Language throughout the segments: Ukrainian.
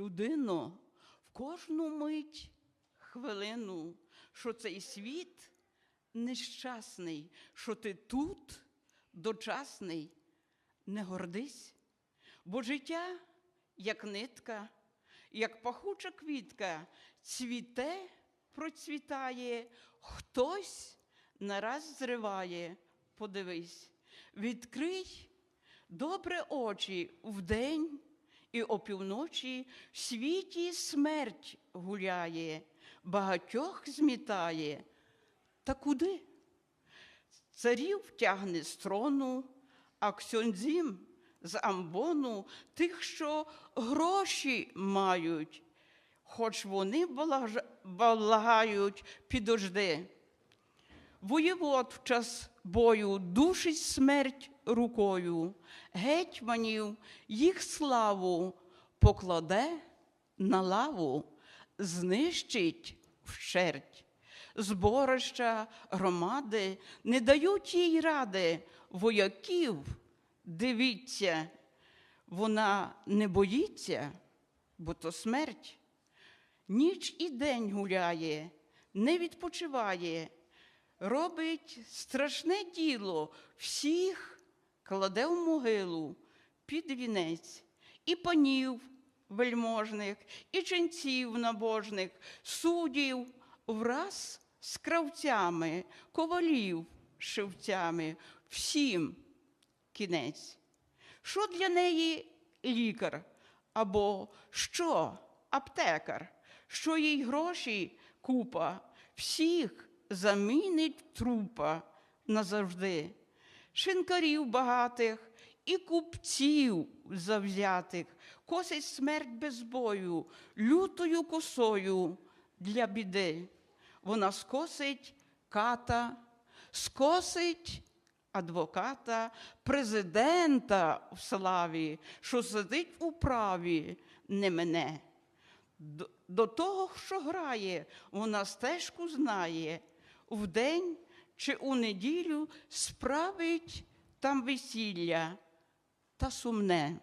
Людино, в кожну мить хвилину, що цей світ нещасний, що ти тут дочасний, не гордись, бо життя, як нитка, як пахуча квітка, цвіте, процвітає, хтось нараз зриває. Подивись, відкрий добре очі вдень і опівночі в світі смерть гуляє, багатьох змітає. Та куди? Царів тягне з трону, а ксьондзім з амбону тих, що гроші мають, хоч вони благають, підожди. Воєвод в час бою душить смерть рукою, гетьманів їх славу покладе на лаву, знищить вщерть. Зборища громади не дають їй ради, вояків, дивіться, вона не боїться, бо то смерть. Ніч і день гуляє, не відпочиває, робить страшне діло, всіх кладе в могилу під вінець, і панів вельможних, і ченців набожних, суддів враз з кравцями, ковалів шивцями, всім кінець. Що для неї лікар? Або що аптекар? Що їй гроші купа, всіх замінить трупа назавжди. Шинкарів багатих і купців завзятих, косить смерть без бою, лютою косою для біди. Вона скосить ката, скосить адвоката, президента в славі, що сидить у праві, не мене. До, того, що грає, вона стежку знає, вдень чи у неділю справить там весілля та сумне.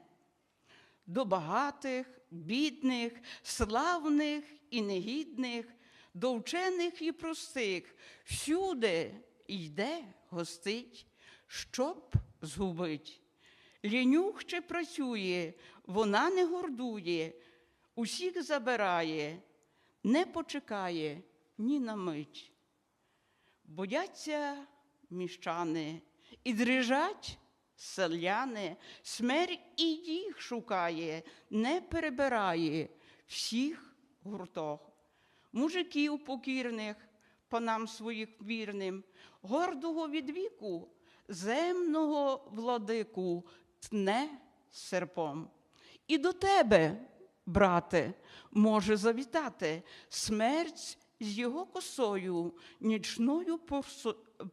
До багатих, бідних, славних і негідних, до вчених і простих, всюди йде гостить, щоб згубить. Лінюх ще працює, вона не гордує, усіх забирає, не почекає ні на мить. Бояться міщани і дрижать селяни, смерть і їх шукає, не перебирає всіх гуртох. Мужиків покірних, панам своїх вірним, гордого від віку, земного владику тне серпом. І до тебе, брате, може завітати смерть з його косою, нічною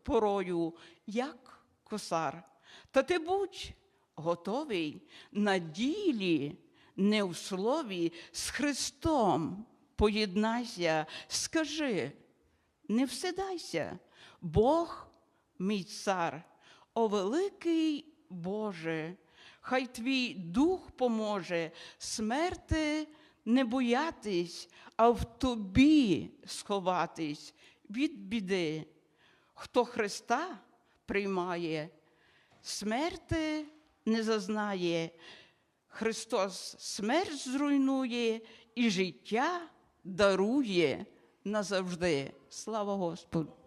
порою, як косар. Та ти будь готовий на ділі, не в слові, з Христом поєднайся, скажи, не всидайся, Бог мій цар, о великий Боже, хай твій дух поможе смерти не боятись, а в тобі сховатись від біди. Хто Христа приймає, смерти не зазнає. Христос смерть зруйнує і життя дарує назавжди. Слава Господу!